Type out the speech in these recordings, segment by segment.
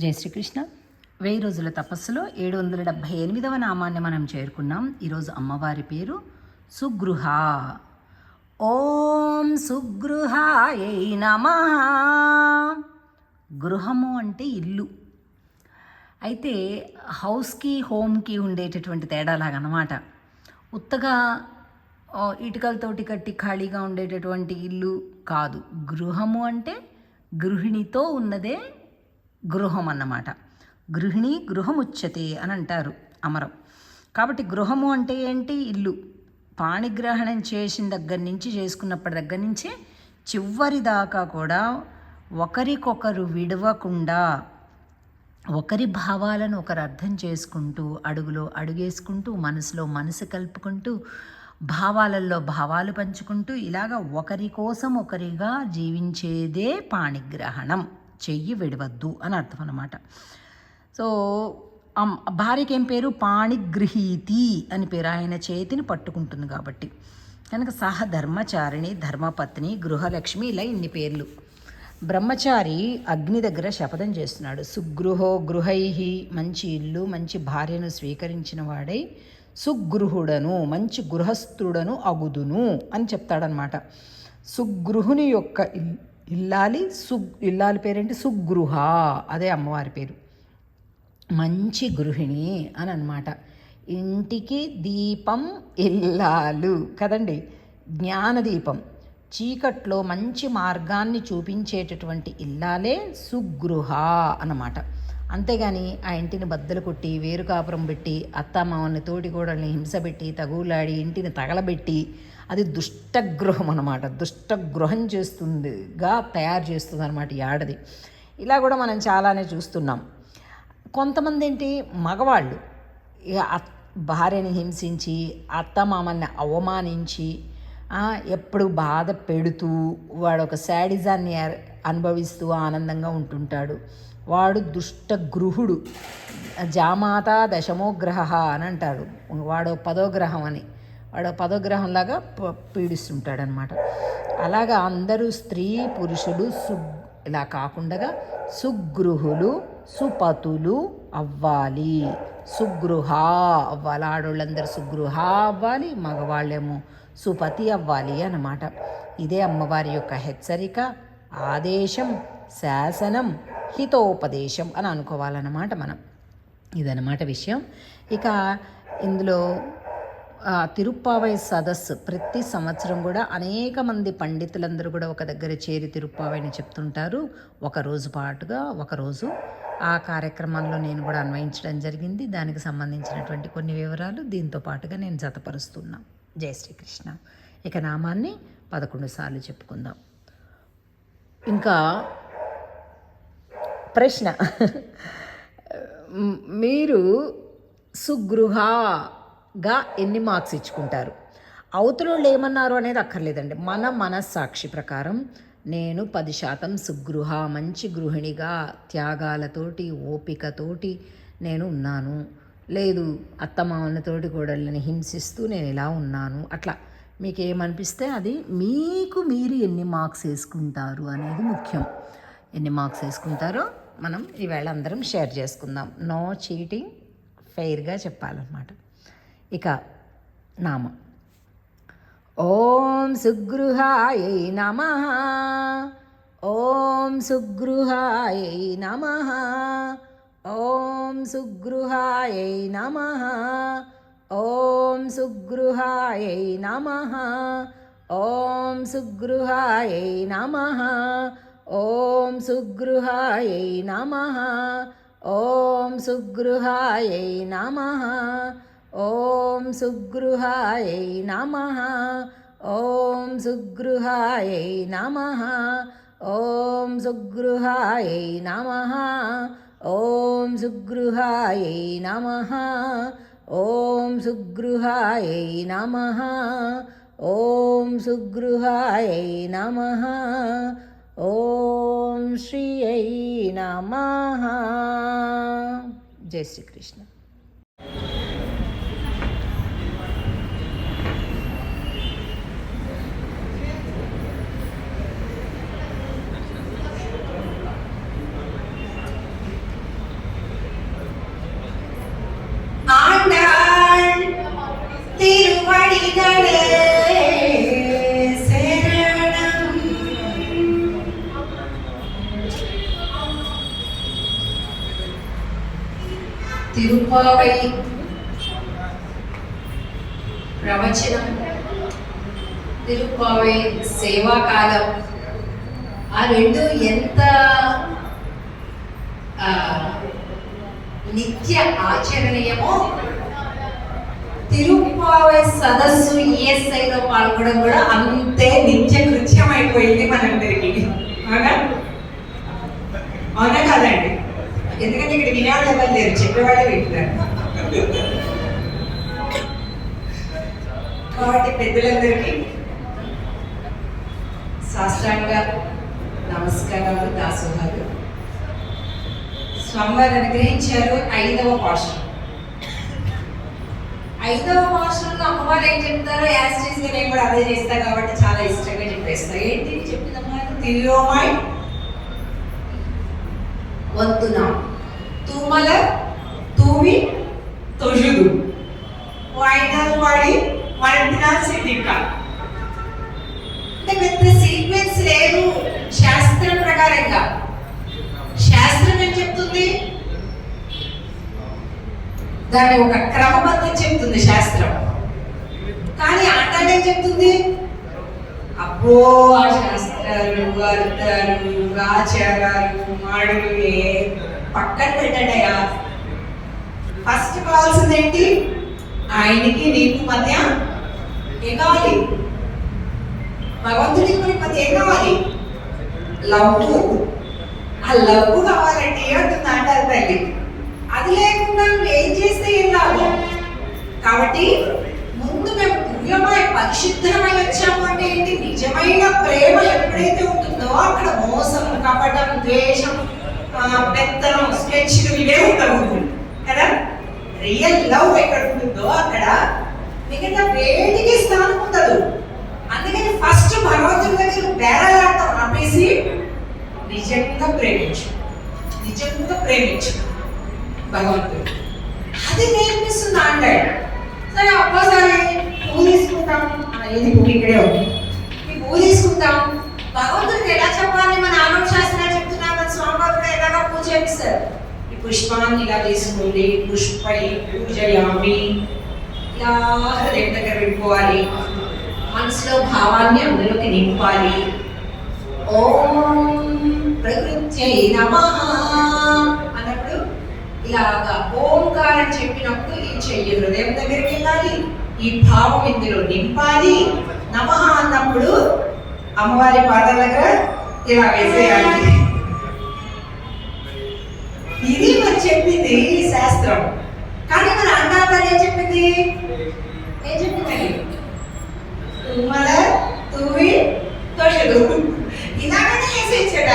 జై శ్రీకృష్ణ. వెయ్యి రోజుల తపస్సులో ఏడు వందల డెబ్భై ఎనిమిదవ నామాన్ని మనం చేరుకున్నాం. ఈరోజు అమ్మవారి పేరు సుగృహ. ఓం సుగృహాయై నమ. గృహము అంటే ఇల్లు. అయితే హౌస్కి హోమ్కి ఉండేటటువంటి తేడాలాగనమాట ఉత్తగా ఇటుకలతోటి కట్టి ఖాళీగా ఉండేటటువంటి ఇల్లు కాదు. గృహము అంటే గృహిణితో ఉన్నదే గృహం అన్నమాట గృహిణి గృహముచ్యతే అని అంటారు అమరం. కాబట్టి గృహము అంటే ఏంటి? ఇల్లు. పాణిగ్రహణం చేసిన దగ్గర నుంచి చేసుకున్నప్పటి దగ్గర నుంచి చివరి దాకా కూడా ఒకరికొకరు విడవకుండా ఒకరి భావాలను ఒకరు అర్థం చేసుకుంటూ అడుగులో అడుగేసుకుంటూ మనసులో మనసు కలుపుకుంటూ భావాలలో భావాలు పంచుకుంటూ ఇలాగ ఒకరి కోసం ఒకరిగా జీవించేదే పాణిగ్రహణం. చెయ్యి విడవద్దు అని అర్థం అనమాట సో భార్యకి ఏం పేరు? పాణిగృహీతి అని పేరు. ఆయన చేతిని పట్టుకుంటుంది కాబట్టి. కనుక సహ ధర్మచారిణి ధర్మపత్ని గృహలక్ష్మి ఇలా ఇన్ని పేర్లు. బ్రహ్మచారి అగ్ని దగ్గర శపథం చేస్తున్నాడు. సుగృహో గృహై మంచి ఇల్లు మంచి భార్యను స్వీకరించిన వాడై సుగృహుడను మంచి గృహస్థుడను అగుదును అని చెప్తాడనమాట సుగృహుని యొక్క ఇల్లాలి సు ఇల్లాలి పేరేంటి? సుగృహ. అదే అమ్మవారి పేరు. మంచి గృహిణి అని అనమాట ఇంటికి దీపం ఇల్లాలు కదండి? జ్ఞానదీపం. చీకట్లో మంచి మార్గాన్ని చూపించేటటువంటి ఇల్లాలే సుగృహ అన్నమాట అంతేగాని ఆ ఇంటిని బద్దలు కొట్టి వేరు కాపురం పెట్టి అత్తమామల్ని తోటికోడల్ని హింసపెట్టి తగులాడి ఇంటిని తగలబెట్టి అది దుష్టగృహం అనమాట దుష్టగృహం చేస్తుందిగా తయారు చేస్తుంది అనమాట ఈ ఆడది. ఇలా కూడా మనం చాలానే చూస్తున్నాం. కొంతమంది ఏంటి మగవాళ్ళు భార్యని హింసించి అత్తమామల్ని అవమానించి ఎప్పుడు బాధ పెడుతూ వాడు ఒక శాడిజాన్ని అనుభవిస్తూ ఆనందంగా ఉంటుంటాడు. వాడు దుష్టగృహుడు. జామాత దశమో గ్రహ అని అంటాడు వాడు పదోగ్రహం అని. వాడు పదోగ్రహంలాగా ప- పీడిస్తుంటాడనమాట. అలాగా అందరూ స్త్రీ పురుషులు సు ఇలా కాకుండా సుగృహులు సుపతులు అవ్వాలి. సుగృహ అవ్వాలి. ఆడవాళ్ళందరూ సుగృహ అవ్వాలి మగవాళ్ళేమో సుపతి అవ్వాలి అన్నమాట. ఇదే అమ్మవారి యొక్క హెచ్చరిక ఆదేశం శాసనం హితోపదేశం అని అనుకోవాలన్నమాట మనం. ఇదన్నమాట విషయం. ఇక ఇందులో తిరుప్పావై సదస్సు ప్రతి సంవత్సరం కూడా అనేక మంది పండితులందరూ కూడా ఒక దగ్గర చేరి తిరుప్పావైని చెప్తుంటారు. ఒక రోజు పాటుగా ఒకరోజు ఆ కార్యక్రమంలో నేను కూడా అన్వయించడం జరిగింది. దానికి సంబంధించినటువంటి కొన్ని వివరాలు దీంతో పాటుగా నేను జతపరుస్తున్నా. జై శ్రీకృష్ణ. ఇక నామాన్ని పదకొండు సార్లు చెప్పుకుందాం. ఇంకా ప్రశ్న. మీరు సుగృహగా ఎన్ని మార్క్స్ ఇచ్చుకుంటారు? అవతలోళ్ళు ఏమన్నారు అనేది అక్కర్లేదండి. మన మనస్సాక్షి ప్రకారం నేను పది శాతం సుగృహ మంచి గృహిణిగా త్యాగాలతోటి ఓపికతోటి నేను ఉన్నాను. లేదు అత్తమామలతోటి గోడళ్ళని హింసిస్తూ నేను ఇలా ఉన్నాను. అట్లా. మీకు ఏమనిపిస్తే అది మీకు మీరు ఎన్ని మార్క్స్ వేసుకుంటారు అనేది ముఖ్యం. ఎన్ని మార్క్స్ వేసుకుంటారో మనం ఈవేళ అందరం షేర్ చేసుకుందాం. నో చీటింగ్ ఫెయిర్గా చెప్పాలన్నమాట. ఇక నామం. ఓం సుగృహాయ నమ. ఓం సుగృహాయ నమ. ఓం సుగృహాయ నమ. ఓం సుగృహాయ నమ. ఓం సుగృహాయ నమ. ఓం సుగృహాయై నమ. ఓం సుగృహాయై నమ. ఓం సుగృహాయై నమ. ఓం సుగృహాయై నమ. ఓం సుగృహాయై నమ. ఓం సుగృహాయై నమ. ఓం సుగృహాయై నమ. ఓం సుగృహాయై నమ. ઓમ શ્રી ઐ નમઃ જય શ્રી કૃષ્ણ ஆண்டாள் திருவடி நடை తిరుపావై ప్రవచనం తిరుపావై సేవాకాలం ఆ రెండు ఎంత నిత్య ఆచరణీయమో తిరుపావై సదస్సు ఈఎస్ఐలో పాల్గొనడం కూడా అంతే నిత్య కృత్యం అయిపోయింది మనందరికీ. అవునా? అవునా కాదండి? ఎందుకంటే ఇక్కడ వినేవాళ్ళు ఎవరు లేరు చెప్పేవాళ్ళే వింటున్నారు. కాబట్టి పెద్దలందరికీ శాస్త్రాంగ నమస్కారాలు దాసోహాలు. స్వామివారు అనుగ్రహించారు ఐదవ పాఠం ఐదవ పాఠంలో అమ్మవారు ఏం చెప్తారో యాస్టీస్ నేను కూడా అదే చేస్తా కాబట్టి చాలా ఇష్టంగా చెప్పేస్తా. ఏంటి చెప్పిందమ్మా తిరుమాయ్ వద్దు నాకు తూవి తొజుదు వాయిదాలు వాడి మనం తినాల్సింది ఇంకా అంటే పెద్ద సీక్వెన్స్ లేదు. శాస్త్రం ప్రకారంగా. శాస్త్రం ఏం చెప్తుంది? దాన్ని ఒక క్రమబద్ధం చెప్తుంది శాస్త్రం. కానీ ఆటాడు ఏం చెప్తుంది? అబ్బో ఆ శాస్త్రాలు అర్థాలు ఆచారాలు మాడులు పక్కన పెట్టడయా ఫస్ట్ కావాల్సింది ఏంటి ఆయనకి నీకు మధ్య ఏం కావాలి? భగవంతుడికి మనకి మధ్య ఏం కావాలి? లవ్ ఆ లవ్ కావాలంటే ఏమంటుంది అంటారు తల్లి. అది లేకుండా నువ్వు ఏం చేస్తే ఏం లాభం? కాబట్టి ముందు మేము దివ్యమై పరిశుద్ధమై వచ్చాము అంటే ఏంటి? నిజమైన ప్రేమ ఎప్పుడైతే ఉంటుందో అక్కడ మోసం కపటం ద్వేషం పెత్తనం స్కెచ్లు ఇవే ఉండవు. కదా? రియల్ లవ్ ఎక్కడ ఉంటుందో అక్కడ మిగతా వేడికి స్థానం ఉండదు. అందుకని ఫస్ట్ భగవంతుడి దగ్గర బేరాలాడటం ఆపేసి నిజంగా ప్రేమించు. నిజంగా ప్రేమించు. భగవంతుడు. అది నేర్పిస్తుంది అంటాడు. సరే ఒక్కోసారి పువ్వు తీసుకుంటాం. ఇది పువ్వు ఇక్కడే ఉంది. ఈ పువ్వు తీసుకుంటాం. భగవంతుడికి ఎలా చెప్పాలి? మన ఆరోగ్య శాస్త్రాలు చెప్తున్నా మన స్వామివారు కూడా ఎలాగో పూజ చేపిస్తారు. ఈ పుష్పాన్ని ఇలా తీసుకోండి పుష్ప పూజయామి ఇలా హృదయం దగ్గర పెట్టుకోవాలి. మనసులో భావాన్ని అందులోకి నింపాలి. ఓం ప్రకృత్యై నమ అన్నప్పుడు ఇలాగా ఓంకారం చెప్పినప్పుడు ఈ చెయ్యి హృదయం దగ్గరికి వెళ్ళాలి. ఈ భావం ఇందులో నింపాలి. నమ అన్నప్పుడు అమ్మవారి పాదాల దగ్గర ఇలా వేసేయాలి. శాస్త్రం కానీ మన అన్నాథాలు ఏం చెప్పింది? ఏం చెప్పింది? తుమ్మల తువి తొషలు ఇలాగనే వేసేచ్చాడ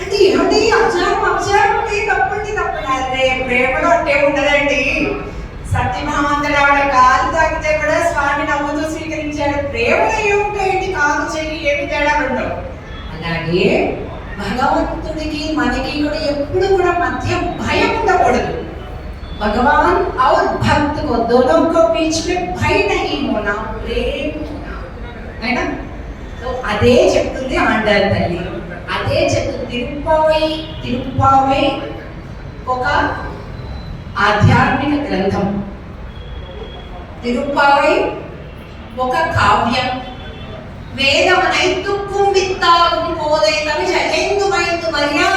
అంటే ఏమండి? అబ్జర్వ్ అబ్జర్వ్ అంటే తప్పండి తప్పండి అదే ప్రేమలో అంటే ఉండదండి. సత్యభామంతుడు ఆవిడ కాలు తాకితే కూడా స్వామి నవ్వుతూ స్వీకరించాడు. ప్రేమలో ఏముంటాయండి కాలు చెయ్యి ఏమి తేడా ఉండవు. అలాగే భగవంతుడికి మనకి కూడా ఎప్పుడు కూడా మధ్య भगवान और भक्त को दोनों को बीच में भय नहीं होना प्रेम होना है ना तो అదే చెప్తుంది ఆండార్ తల్లి. అదే చెప్తుంది తిరుపతి తిరుపతి ఒక ఆధ్యాత్మిక గ్రంథం. తిరుపతి ఒక కావ్యం. వేదమనైతుక్కుం విత్తాగుం కోదైతమి చైందు మైందు మర్యాద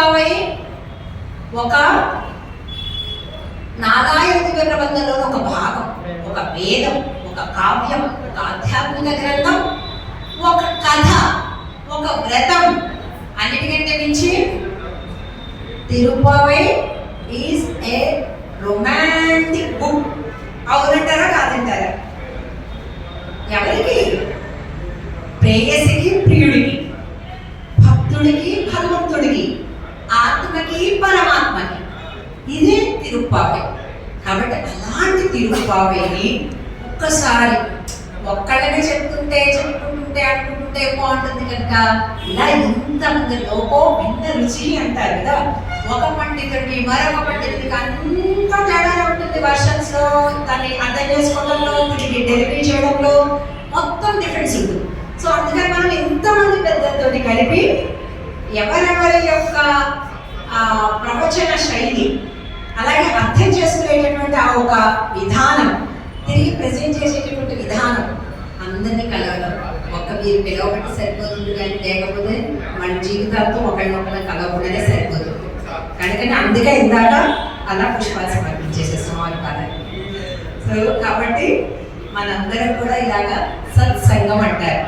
తిరుప్పావై ఒక నారాయణ దివ్య ఒక భాగం ఒక వేదం ఒక కావ్యం ఒక ఆధ్యాత్మిక గ్రంథం ఒక కథ ఒక వ్రతం అన్నిటికంటే మించి Tiruppavai is a romantic book అవునంటారా కాదంటారా? ఎవరికి? ప్రేయసి తిరుప్పావై కాబట్టి అలాంటి తిరుప్పావైని ఒక్కసారి ఒక్కళ్ళనే చెప్తుంటే చెప్పుకుంటుంటే అనుకుంటుంటే బాగుంటుంది కనుక ఇలా ఇంతమంది లోపో భిన్న రుచి అంటారు కదా. ఒక పండితుడికి మరొక పండితుడికి అంత తేడానే ఉంటుంది వర్షన్స్లో దాన్ని అర్థం చేసుకోవడంలో వీటికి డెలివరీ చేయడంలో మొత్తం డిఫరెన్స్ ఉంటుంది. సో అందుకని మనం ఇంతమంది పెద్దలతో కలిపి ఎవరెవరి యొక్క ప్రవచన శైలి అలాగే అర్థం చేసుకునేటటువంటి ఆ ఒక విధానం తిరిగి ప్రజెంట్ చేసేటటువంటి విధానం అందరినీ కలవడం. ఒక్క మీరు పిలవబట్టి సరిపోతుంది కానీ లేకపోతే మన జీవితాలతో ఒకళ్ళొకళ్ళని కలవకుండానే సరిపోతుంది. కనుకనే అందుకే ఇందాక అలా పుష్పాలు సమర్పించేసేస్తాం వారి పాదాలు. సో కాబట్టి మనందరం కూడా ఇలాగా సత్సంగం అంటారు.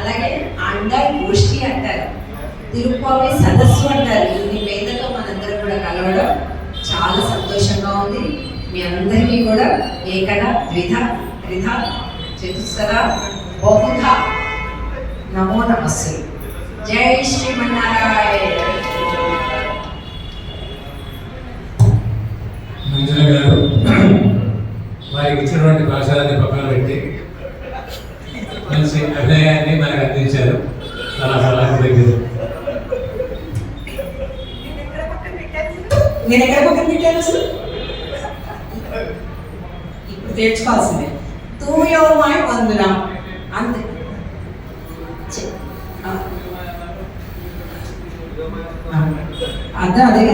అలాగే అండాయి గోష్ఠి అంటారు. తిరుపతి సదస్సు అంటారు. ఇన్ని పేదతో మనందరం కూడా కలవడం చాలా సంతోషంగా ఉంది. మీ అందరికీ కూడా ఏకద ద్విధ త్రిధ చతుస్సర బహుధ నమో నమస్సు. జై శ్రీమన్నారాయణ. మంజుల గారు వారికి ఇచ్చినటువంటి భాషలన్నీ పక్కన పెట్టి మంచి అభినయాన్ని మనకు అందించారు. చాలా చాలా కృతజ్ఞతలు నేను ఎక్కడ పక్కన పెట్టాను అసలు? ఇప్పుడు తెచ్చుకోవాల్సిందే తూయోమాయ్ వందనం? అంతే. చె- ఆ. ఆ. అర్థం అదే